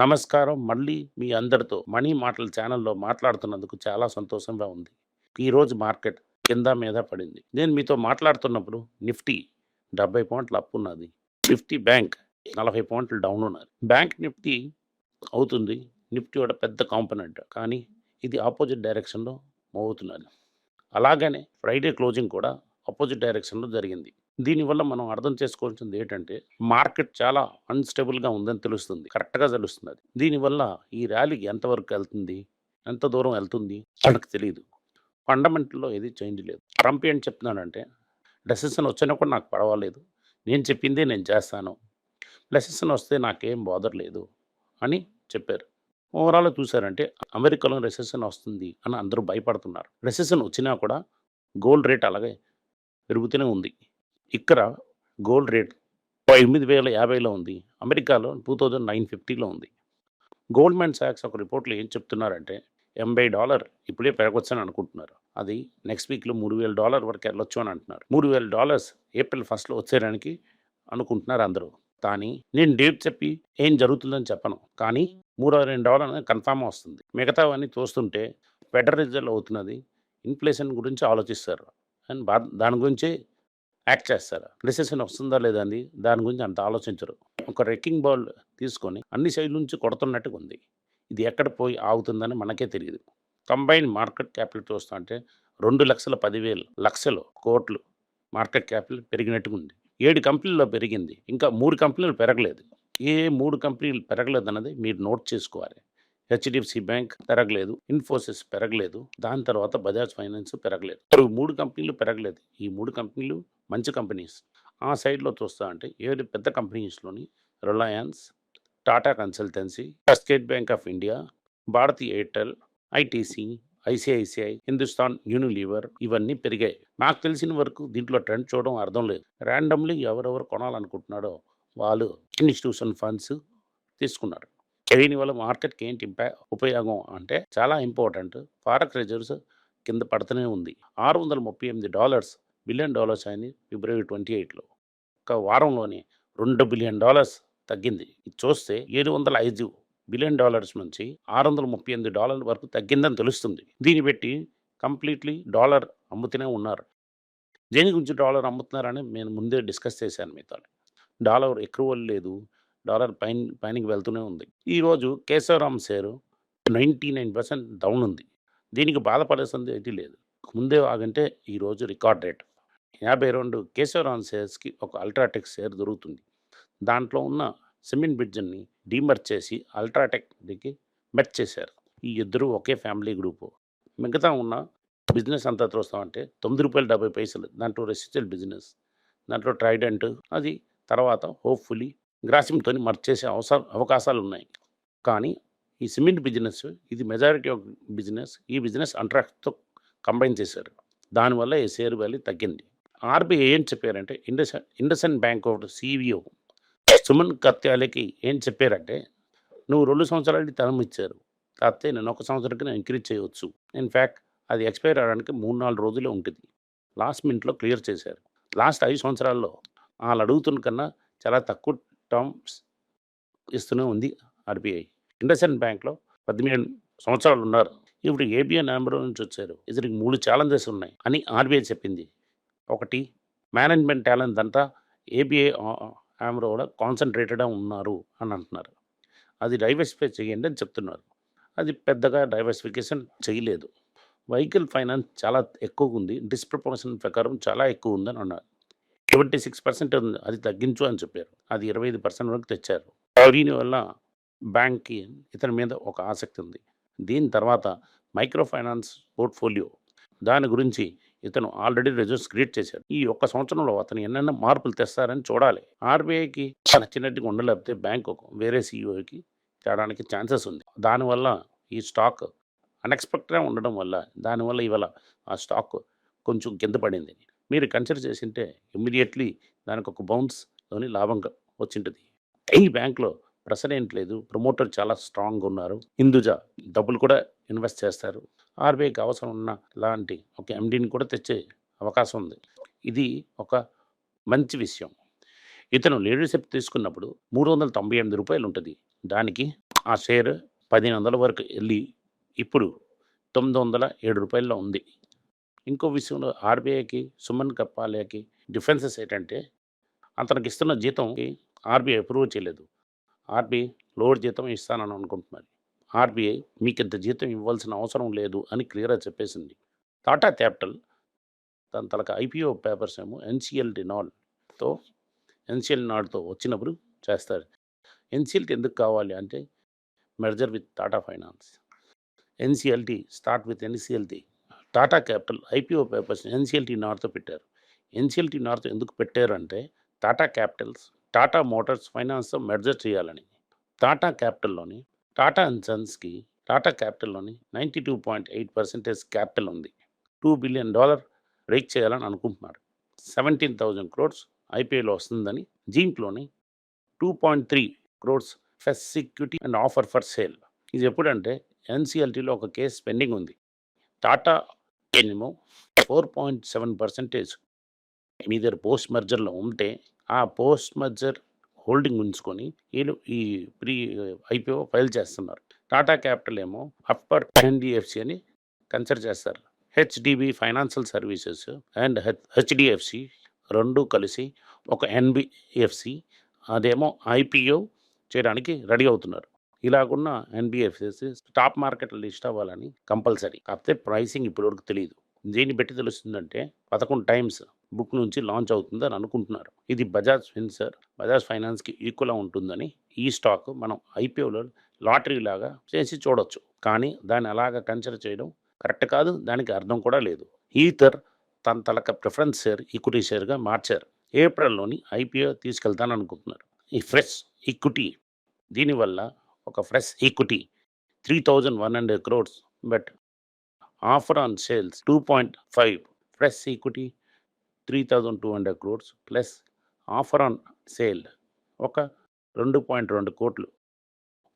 నమస్కారం. మళ్ళీ మీ అందరితో మనీ మాటల ఛానల్లో మాట్లాడుతున్నందుకు చాలా సంతోషంగా ఉంది. ఈరోజు మార్కెట్ కింద మీద పడింది. నేను మీతో మాట్లాడుతున్నప్పుడు నిఫ్టీ డెబ్బై పాయింట్లు అప్ ఉన్నది. నిఫ్టీ బ్యాంక్ నలభై పాయింట్లు డౌన్ ఉన్నది. బ్యాంక్ నిఫ్టీ అవుతుంది. నిఫ్టీ కూడా పెద్ద కాంపనెంట్. కానీ ఇది ఆపోజిట్ డైరెక్షన్లో అవుతున్నది అలాగనే ఫ్రైడే క్లోజింగ్ కూడా ఆపోజిట్ డైరెక్షన్లో జరిగింది. దీనివల్ల మనం అర్థం చేసుకోవాల్సింది ఏంటంటే మార్కెట్ చాలా అన్స్టేబుల్గా ఉందని తెలుస్తుంది. కరెక్ట్గా తెలుస్తుంది అది. దీనివల్ల ఈ ర్యాలీ ఎంతవరకు వెళ్తుంది? ఎంత దూరం వెళ్తుంది? మనకు తెలియదు ఫండమెంటల్లో ఏది చేంజ్ లేదు. ట్రంప్ ఏం చెప్తున్నాడంటే డెసిషన్ వచ్చినా కూడా నాకు పర్వాలేదు. నేను చెప్పిందే నేను చేస్తాను. డెసిషన్ వస్తే నాకేం బాధర్ లేదు అని చెప్పారు. ఓవరాల్ చూసారంటే అమెరికాలో రెసెషన్ వస్తుంది అని అందరూ భయపడుతున్నారు. రెసెషన్ వచ్చినా కూడా గోల్డ్ రేట్ అలాగే పెరుగుతూనే ఉంది. ఇక్కడ గోల్డ్ రేట్ ఎనిమిది వేల యాభైలో ఉంది. అమెరికాలో టూ థౌజండ్ నైన్ ఫిఫ్టీలో ఉంది. గోల్డ్మెన్ సాక్స్ ఒక రిపోర్ట్లో ఏం చెప్తున్నారంటే ఎనభై డాలర్ ఇప్పుడే పెరగొచ్చని అనుకుంటున్నారు. అది నెక్స్ట్ వీక్లో మూడు వేల డాలర్ వరకు వెళ్ళొచ్చు అని అంటున్నారు. మూడు వేల డాలర్స్ ఏప్రిల్ ఫస్ట్లో వచ్చేయడానికి అనుకుంటున్నారు అందరూ. కానీ నేను డేట్ చెప్పి ఏం జరుగుతుందని చెప్పను. కానీ మూడు రెండు డాలర్ కన్ఫామ్ వస్తుంది. మిగతావన్నీ చూస్తుంటే ఫెడరల్ రిజర్వ్ అవుతున్నది. ఇన్ఫ్లేషన్ గురించి ఆలోచిస్తారు. అండ్ బా దాని గురించి యాక్ట్ చేస్తారు? రిసెషన్ వస్తుందా లేదా అని దాని గురించి అంత ఆలోచించరు. ఒక రెక్కింగ్ బాల్ తీసుకొని అన్ని సైడ్ నుంచి కొడుతున్నట్టుగా ఉంది. ఇది ఎక్కడ పోయి ఆగుతుందని మనకే తెలియదు. కంబైన్ మార్కెట్ క్యాపిటల్ చూస్తా అంటే రెండు లక్షల పదివేలు లక్షలు కోట్లు మార్కెట్ క్యాపిటల్ పెరిగినట్టుగా ఉంది. ఏడు కంపెనీల్లో పెరిగింది. ఇంకా మూడు కంపెనీలు పెరగలేదు. ఏ మూడు కంపెనీలు పెరగలేదు అన్నది మీరు నోట్ చేసుకోవాలి. హెచ్డిఎఫ్సి బ్యాంక్ పెరగలేదు ఇన్ఫోసిస్ పెరగలేదు దాని తర్వాత బజాజ్ ఫైనాన్స్ పెరగలేదు. మూడు కంపెనీలు పెరగలేదు. ఈ మూడు కంపెనీలు మంచి కంపెనీస్. ఆ సైడ్లో చూస్తా అంటే ఏడు పెద్ద కంపెనీస్లోని Reliance Tata consultancy State Bank of India Bharti Airtel ITC ICICI Hindustan Unilever ఇవన్నీ పెరిగాయి. నాకు తెలిసిన వరకు దీంట్లో ట్రెండ్ చూడడం అర్థం లేదు. ర్యాండమ్లీ ఎవరెవరు కొనాలనుకుంటున్నాడో వాళ్ళు ఇన్స్టిట్యూషన్ ఫండ్స్ తీసుకున్నారు. దీనివల్ల మార్కెట్కి ఏంటి ఇంపాక్ట్? ఉపయోగం అంటే చాలా ఇంపార్టెంట్. ఫారెక్ రిజర్వ్స్ కింద పడుతూనే ఉంది. ఆరు వందల ముప్పై ఎనిమిది డాలర్స్ బిలియన్ డాలర్స్ అయింది ఫిబ్రవరి ట్వంటీ ఎయిట్లో. ఒక వారంలోనే రెండు బిలియన్ డాలర్స్ తగ్గింది. ఇది చూస్తే ఏడు వందల ఐదు బిలియన్ డాలర్స్ నుంచి ఆరు వందల ముప్పై ఎనిమిది డాలర్ల వరకు తగ్గిందని తెలుస్తుంది. దీన్ని బట్టి కంప్లీట్లీ డాలర్ అమ్ముతూనే ఉన్నారు. దేని గురించి డాలర్ అమ్ముతున్నారని నేను ముందే డిస్కస్ చేశాను మీతో డాలర్ ఎక్కువ లేదు. డాలర్ పైన పైనకి వెళ్తూనే ఉంది. ఈరోజు Keshavram share ninety nine percent down ఉంది. దీనికి బాధపడేసింది అయితే లేదు. ముందే ఆగంటే ఈరోజు రికార్డ్ రేట్. యాభై రెండు కేశవరామ్ షేర్స్కి ఒక అల్ట్రాటెక్ షేర్ దొరుకుతుంది. దాంట్లో ఉన్న సిమెంట్ బ్రిడ్జ్ని డీమర్చ్ చేసి అల్ట్రాటెక్కి మెచ్ చేశారు. ఈ ఇద్దరు ఒకే ఫ్యామిలీ గ్రూపు. మిగతా ఉన్న బిజినెస్ అంతా చూస్తామంటే తొమ్మిది రూపాయలు డెబ్బై పైసలు. దాంట్లో రెసిస్టల్ బిజినెస్ దాంట్లో ట్రైడెంట్ అది తర్వాత హోప్ఫుల్లీ గ్రాసిమ్తో మర్చేసే చేసే అవసరం అవకాశాలు ఉన్నాయి కానీ ఈ సిమెంట్ బిజినెస్ ఇది మెజారిటీ ఆఫ్ బిజినెస్ ఈ బిజినెస్ అంట్రాక్ట్తో కంబైన్ చేశారు. దానివల్ల ఈ షేర్ వాల్యూ తగ్గింది. ఆర్బీఐ ఏం చెప్పారంటే Indus IndusInd bank of CEO Suman కత్యాలకి ఏం చెప్పారంటే నువ్వు రెండు సంవత్సరాలకి తరం ఇచ్చారు. కాకపోతే నేను ఒక సంవత్సరానికి నేను ఇంక్రీజ్ చేయవచ్చు. ఇన్ఫ్యాక్ట్ అది ఎక్స్పైర్ అవడానికి మూడు నాలుగు రోజులే ఉంటుంది. లాస్ట్ మినిట్లో క్లియర్ చేశారు. లాస్ట్ ఐదు సంవత్సరాల్లో వాళ్ళు అడుగుతున్న కన్నా చాలా తక్కువ టర్మ్స్ ఇస్తూనే ఉంది ఆర్బీఐ. ఇండసన్ బ్యాంక్లో పద్దెనిమిది సంవత్సరాలు ఉన్నారు. ఇప్పుడు ఏబిఐ నెంబర్ నుంచి వచ్చారు. ఇతనికి మూడు ఛాలెంజెస్ ఉన్నాయి అని ఆర్బీఐ చెప్పింది. ఒకటి మేనేజ్మెంట్ టాలెంట్ అంతా ఏబిఐ ఆమ్రో కూడా కాన్సన్ట్రేటెడ్గా ఉన్నారు అని అంటున్నారు. అది డైవర్సిఫై చేయండి అని చెప్తున్నారు. అది పెద్దగా డైవర్సిఫికేషన్ చేయలేదు. వెహికల్ ఫైనాన్స్ చాలా ఎక్కువగా ఉంది. డిస్ప్రపోర్షన్ ప్రకారం చాలా ఎక్కువ ఉందని అన్నారు. సెవెంటీ సిక్స్ పర్సెంట్ ఉంది. అది తగ్గించు అని చెప్పారు. అది ఇరవై ఐదు పర్సెంట్ వరకు తెచ్చారు. దీనివల్ల బ్యాంక్కి ఇతని మీద ఒక ఆసక్తి ఉంది. దీని తర్వాత మైక్రో ఫైనాన్స్ పోర్ట్ఫోలియో దాని గురించి ఇతను ఆల్రెడీ రిజల్ట్స్ క్రియేట్ చేశాడు. ఈ ఒక్క సంవత్సరంలో అతను ఎన్నెన్న మార్పులు తెస్తారని చూడాలి. ఆర్బీఐకి నచ్చినట్టుగా ఉండలేకపోతే బ్యాంక్ వేరే సీఈఓకి తేడానికి ఛాన్సెస్ ఉంది. దానివల్ల ఈ స్టాక్ అన్ఎక్స్పెక్టెడ్గా ఉండడం వల్ల దానివల్ల ఇవాళ ఆ స్టాక్ కొంచెం కింద పడింది. మీరు కన్సిడర్ చేసింటే ఇమ్మీడియట్లీ దానికి ఒక బౌన్స్లోని లాభం వచ్చింటుంది. ఈ బ్యాంక్లో ఏంటి లేదు ప్రమోటర్ చాలా స్ట్రాంగ్ ఉన్నారు. హిందూజా డబ్బులు కూడా ఇన్వెస్ట్ చేస్తారు. ఆర్బీఐకి అవసరం ఉన్న లాంటి ఒక ఎండీని కూడా తెచ్చే అవకాశం ఉంది. ఇది ఒక మంచి విషయం. ఇతను లీడర్షిప్ తీసుకున్నప్పుడు మూడు వందల తొంభై ఎనిమిది రూపాయలు ఉంటుంది దానికి ఆ షేర్ పదిహేను వందల వరకు వెళ్ళి ఇప్పుడు తొమ్మిది వందల ఏడు రూపాయల్లో ఉంది. ఇంకో విషయంలో ఆర్బీఐకి సుమన్ కప్పాలేకి డిఫెన్సెస్ ఏంటంటే అతనికి ఇస్తున్న జీతంకి ఆర్బీఐ అప్రూవ్ చేయలేదు. ఆర్బీఐ లోడ్ జీతం ఇస్తానని అనుకుంటున్నారు. ఆర్బీఐ మీకు ఇంత జీతం ఇవ్వాల్సిన అవసరం లేదు అని క్లియర్గా చెప్పేసింది. టాటా క్యాపిటల్ దాని తలక ఐపీఓ పేపర్స్ ఏమో ఎన్సిఎల్ డినాల్తో ఎన్సిఎల్ నాడ్తో వచ్చినప్పుడు చేస్తారు. ఎన్సిఎల్టీ ఎందుకు కావాలి అంటే merger with Tata finance NCLT start with NCLT. Tata capital IPO papers NCLT నార్తో పెట్టారు. ఎన్సిఎల్టీ నార్త్ ఎందుకు పెట్టారంటే టాటా క్యాపిటల్స్ టాటా మోటార్స్ ఫైనాన్స్తో మెర్జర్ చేయాలని. టాటా క్యాపిటల్లోని టాటా అండ్ సన్స్కి Tata క్యాపిటల్లోని ninety two point eight percentage capital ఉంది. టూ బిలియన్ డాలర్ రేక్ చేయాలని అనుకుంటున్నారు. సెవెంటీన్ థౌజండ్ క్రోడ్స్ ఐపీఐలో వస్తుందని దీంట్లోని two point three crores fresh and offer for sale. ఇది ఎప్పుడంటే ఎన్సీఎల్టీలో ఒక కేసు పెండింగ్ ఉంది. టాటా ఏమో ఫోర్ పాయింట్ సెవెన్ పర్సెంటేజ్ మీ దగ్గర పోస్ట్ మర్జర్లో ఉంటే ఆ పోస్ట్ మర్జర్ హోల్డింగ్ ఉంచుకొని వీళ్ళు ఈ ప్రీ ఐపీఓ ఫైల్ చేస్తున్నారు. టాటా క్యాపిటల్ ఏమో అప్పర్ ఎన్డిఎఫ్సి అని కన్సిడర్ చేస్తారు. HDB financial services and HDFC రెండు కలిసి ఒక ఎన్బిఎఫ్సి అదేమో ఐపీఓ చేయడానికి రెడీ అవుతున్నారు. ఇలాగున్న ఎన్బిఎఫ్సిస్ స్టాక్ మార్కెట్ లిస్ట్ అవ్వాలని కంపల్సరీ. కాకపోతే ప్రైసింగ్ ఇప్పటివరకు తెలియదు దీన్ని బట్టి తెలుస్తుందంటే పదకొండు టైమ్స్ బుక్ నుంచి లాంచ్ అవుతుందని అనుకుంటున్నారు. ఇది బజాజ్ ఫిన్సర్ బజాజ్ ఫైనాన్స్కి ఈక్వల్గా ఉంటుందని ఈ స్టాక్ మనం ఐపీఓలో లాటరీ లాగా చేసి చూడొచ్చు. కానీ దాన్ని అలాగా కన్సిడర్ చేయడం కరెక్ట్ కాదు. దానికి అర్థం కూడా లేదు. ఈథర్ తన తలక ప్రిఫరెన్స్ షేర్ ఈక్విటీ షేర్గా మార్చారు. ఏప్రిల్లోని ఐపీఓ తీసుకెళ్తాను అనుకుంటున్నారు ఈ ఫ్రెష్ ఈక్విటీ దీనివల్ల ఒక fresh equity three thousand one hundred crores but. Offer on sales two point five fresh equity three thousand two hundred crores plus offer on sale ఒక రెండు point రెండు కోట్లు.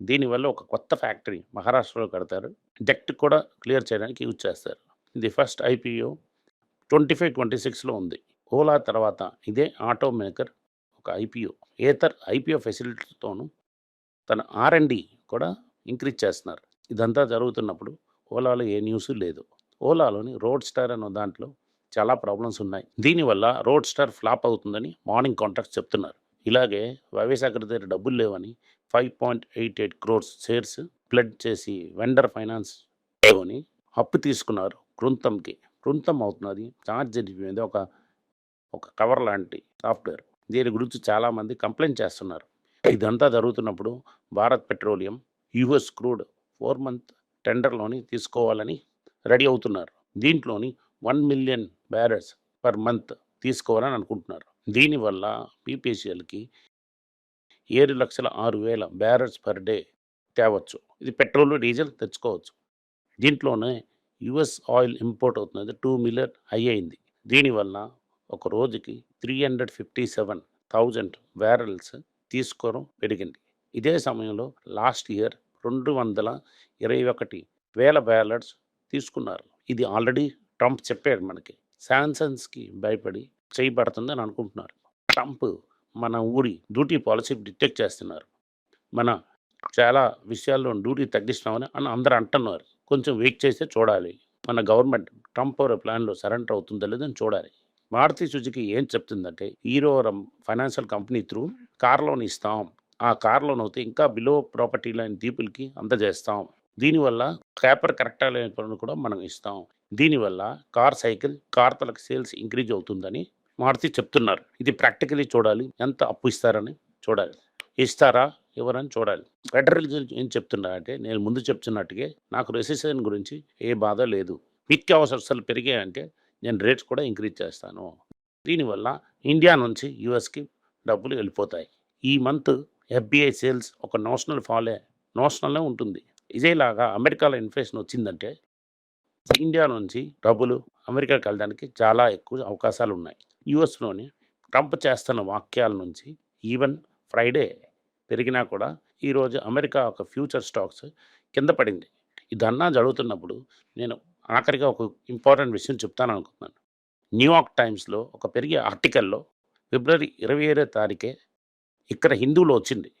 దీనివల్ల ఒక కొత్త ఫ్యాక్టరీ మహారాష్ట్రలో కడతారు. డెక్ట్ కూడా క్లియర్ చేయడానికి యూజ్ చేస్తారు. ఇది first IPO twenty five twenty సిక్స్లో ఉంది. ఓలా తర్వాత ఇదే ఆటో మేకర్ ఒక ఐపీఓ ఏతర్ ఐపీఓ ఫెసిలిటీతోనూ తన ఆర్ అండ్ కూడా ఇంక్రీజ్ చేస్తున్నారు. ఇదంతా జరుగుతున్నప్పుడు ఓలాలో ఏ న్యూస్ లేదు. ఓలాలోని రోడ్ స్టార్ అన్న దాంట్లో చాలా ప్రాబ్లమ్స్ ఉన్నాయి. దీనివల్ల రోడ్ స్టార్ ఫ్లాప్ అవుతుందని మార్నింగ్ కాంట్రాక్ట్స్ చెప్తున్నారు. ఇలాగే వైవేశాఖర్ దగ్గర డబ్బులు లేవని five point eight eight crores shares pledge చేసి వెండర్ ఫైనాన్స్ అని అప్పు తీసుకున్నారు కృంతంకి. కృంతం అవుతున్నది చార్జ్ జరిగిపోయింది ఒక ఒక కవర్ లాంటి సాఫ్ట్వేర్ దీని గురించి చాలామంది కంప్లైంట్ చేస్తున్నారు. ఇదంతా జరుగుతున్నప్పుడు Bharat petroleum US crude four month టెండర్లోని తీసుకోవాలని రెడీ అవుతున్నారు. దీంట్లోని one million barrels per month తీసుకోవాలని అనుకుంటున్నారు. దీనివల్ల పీపీసీఎల్కి ఏడు లక్షల ఆరు వేల బ్యారెల్స్ పర్ డే తేవచ్చు. ఇది పెట్రోల్ డీజిల్ తెచ్చుకోవచ్చు. దీంట్లోనే యుఎస్ ఆయిల్ ఇంపోర్ట్ అవుతున్నది టూ మిలియన్ హై అయింది. దీనివల్ల ఒక రోజుకి three hundred fifty seven thousand barrels తీసుకోవడం పెరిగింది. ఇదే సమయంలో లాస్ట్ ఇయర్ రెండు వందల ఇరవై ఒకటి వేల బ్యాలెట్స్ తీసుకున్నారు. ఇది ఆల్రెడీ ట్రంప్ చెప్పాడు మనకి. శాంసన్స్కి భయపడి చేయబడుతుందని అనుకుంటున్నారు. ట్రంప్ మన ఊరి డ్యూటీ పాలసీ డిటెక్ట్ చేస్తున్నారు. మన చాలా విషయాల్లో డ్యూటీ తగ్గిస్తున్నామని అని అందరూ అంటున్నారు. కొంచెం వెయిట్ చేస్తే చూడాలి. మన గవర్నమెంట్ ట్రంప్ ప్లాన్లో సరెండర్ అవుతుందో లేదని చూడాలి. మారుతి సుజుకి ఏం చెప్తుందంటే Hero financial company through car loan ఇస్తాం. ఆ కార్ లోన్ అయితే ఇంకా బిలో ప్రాపర్టీ లైన్ దీపులకి అందజేస్తాం. దీనివల్ల పేపర్ కరెక్టా లేని పనులు కూడా మనం ఇస్తాం. దీనివల్ల కార్ సైకిల్ కార్ తలకు సేల్స్ ఇంక్రీజ్ అవుతుందని మారుతి చెప్తున్నారు. ఇది ప్రాక్టికలీ చూడాలి. ఎంత అప్పు ఇస్తారని చూడాలి. ఇస్తారా? ఎవరని చూడాలి. ఫెడరల్ ఏం చెప్తున్నారంటే నేను ముందు చెప్తున్నట్టుగా నాకు రెసిషన్ గురించి ఏ బాధ లేదు. నిత్యావసర వస్తువులు పెరిగాయంటే నేను రేట్స్ కూడా ఇంక్రీజ్ చేస్తాను. దీనివల్ల ఇండియా నుంచి యుఎస్కి డబ్బులు వెళ్ళిపోతాయి. ఈ మంత్ ఎఫ్బిఐ సేల్స్ ఒక నోషనల్ ఫాలే నోషనల్నే ఉంటుంది. ఇదేలాగా అమెరికాలో ఇన్ఫ్లేషన్ వచ్చిందంటే ఇండియా నుంచి డబ్బులు అమెరికాకి వెళ్ళడానికి చాలా ఎక్కువ అవకాశాలు ఉన్నాయి. యుఎస్లోని ట్రంప్ చేస్తున్న వాక్యాల నుంచి ఈవెన్ ఫ్రైడే పెరిగినా కూడా ఈరోజు అమెరికా ఒక ఫ్యూచర్ స్టాక్స్ కింద పడింది. ఇదన్నా జరుగుతున్నప్పుడు నేను ఆఖరిగా ఒక ఇంపార్టెంట్ విషయం చెప్తాను అనుకున్నాను న్యూయార్క్ టైమ్స్లో ఒక పెరిగే ఆర్టికల్లో ఫిబ్రవరి ఇరవై ఏడో తారీఖే ఇక్కడ హిందువులు వచ్చింది.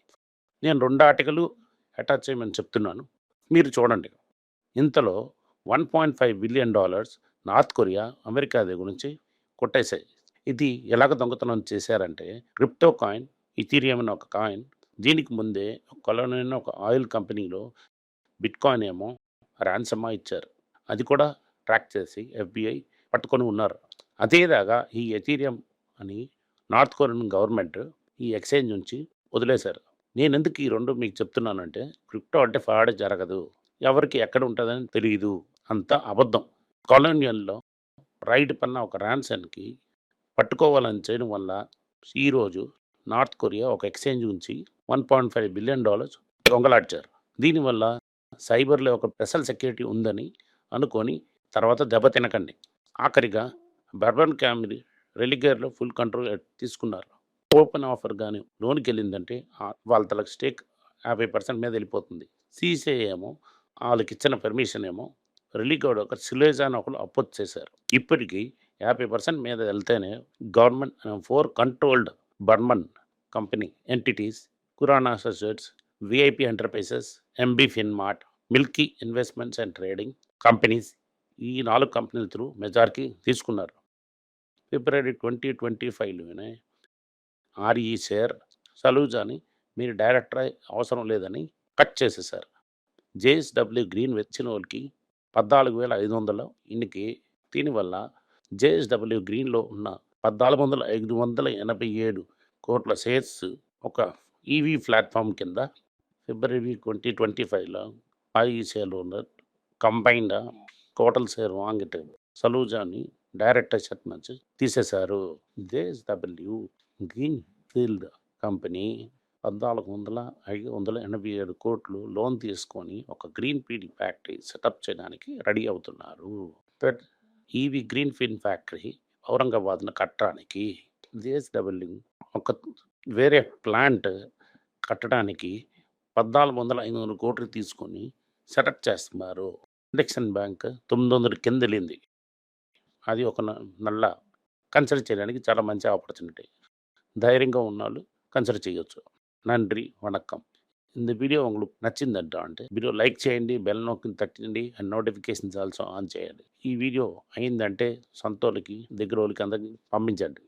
నేను రెండు ఆర్టికలు అటాచ్ చేయమని చెప్తున్నాను. మీరు చూడండి. ఇంతలో one point five billion dollars North Korea America దగ్గర నుంచి కొట్టేశాయి. ఇది ఎలాగ దొంగతనం చేశారంటే క్రిప్టో కాయిన్ ఇథీరియం అనే ఒక కాయిన్ దీనికి ముందే కొలనైన ఒక ఆయిల్ కంపెనీలో బిట్ కాయిన్ ఏమో ర్యాన్సమా ఇచ్చారు. అది కూడా ట్రాక్ చేసి ఎఫ్బిఐ పట్టుకొని ఉన్నారు. అదేదాగా ఈ ఎథీరియం అని నార్త్ కొరియన్ గవర్నమెంట్ ఈ ఎక్స్చేంజ్ నుంచి వదిలేశారు. నేను ఎందుకు ఈ రెండు మీకు చెప్తున్నానంటే క్రిప్టో అంటే ఫ్రాడ్ జరగదు. ఎవరికి ఎక్కడ ఉంటుందని తెలియదు అంత అబద్ధం. కాలోనియల్లో రైడ్ పన్న ఒక ర్యాన్సన్కి పట్టుకోవాలని చేయడం వల్ల ఈరోజు నార్త్ కొరియా ఒక ఎక్స్చేంజ్ నుంచి one point five billion dollars దొంగలాడ్చారు. దీనివల్ల సైబర్లో ఒక స్పెషల్ సెక్యూరిటీ ఉందని అనుకొని తర్వాత దెబ్బ తినకండి. ఆఖరిగా బర్బన్ క్యామిలీ రెలిగేర్లో ఫుల్ కంట్రోల్ తీసుకున్నారు. ఓపెన్ ఆఫర్ కానీ లోన్కి వెళ్ళిందంటే వాళ్ళ తలకు స్టేక్ యాభై పర్సెంట్ మీద వెళ్ళిపోతుంది. సీసీఐ ఏమో వాళ్ళకి ఇచ్చిన పర్మిషన్ ఏమో రిలీగోడ్ ఒక సిలేజ్ అని ఒకరు అపోజ్ చేశారు. ఇప్పటికీ యాభై పర్సెంట్ మీద వెళ్తేనే government for controlled Burman company entities Khurana associates VIP enterprises MB Finmart milky investments and trading companies ఈ నాలుగు కంపెనీల త్రూ మెజార్కి తీసుకున్నారు. ఫిబ్రవరి ట్వంటీ ట్వంటీ ఫైవ్లోనే ఆర్ఈ షేర్ సలూజాని మీరు డైరెక్టర్ అవసరం లేదని కట్ చేసేసారు జేఎస్డబ్ల్యూ గ్రీన్ వచ్చిన వాళ్ళకి పద్నాలుగు వేల ఐదు వందల ఇన్నికి దీనివల్ల జేఎస్డబ్ల్యూ గ్రీన్లో ఉన్న పద్నాలుగు వందల ఐదు వందల ఎనభై ఏడు కోట్ల షేర్స్ ఒక ఈవీ ప్లాట్ఫామ్ కింద ఫిబ్రవరి ట్వంటీ ట్వంటీ ఫైవ్లో ఆర్ఈ ఓనర్ కంబైన్డ్ కోటల్ షేర్ వాంగిట్ సలూజాని డైరెక్టర్ షర్ట్ మ్యాచ్ తీసేశారు. జేఎస్డబ్ల్యూ గ్రీన్ ఫీల్డ్ కంపెనీ పద్నాలుగు వందల ఐదు వందల ఎనభై ఏడు కోట్లు లోన్ తీసుకొని ఒక గ్రీన్ ఫీల్డ్ ఫ్యాక్టరీ సెటప్ చేయడానికి రెడీ అవుతున్నారు. But EV green field factory ఔరంగాబాద్ను కట్టడానికి జేఎస్డబ్ల్యూ ఒక వేరే ప్లాంట్ కట్టడానికి పద్నాలుగు వందల ఐదు వందల కోట్లు తీసుకొని సెటప్ చేస్తున్నారు ఇండక్షన్ బ్యాంక్ తొమ్మిది వందల కింద వెళ్ళింది అది ఒక న- నల్ల కన్సిడర్ చేయడానికి చాలా మంచి ఆపర్చునిటీ ధైర్యంగా ఉన్నాళ్ళు కన్సిడర్ చేయొచ్చు நன்றி வணக்கம் இந்த வீடியோ உங்களுக்கு నచ్చిందంట అంటే వీడియో లైక్ చేయండి బెల్ నొక్కి తట్టండి అండ్ నోటిఫికేషన్స్ ఆల్సో ఆన్ చేయండి ఈ వీడియో అయిందంటే సొంతోళ్ళకి దగ్గర వాళ్ళకి అందరికి పంపించండి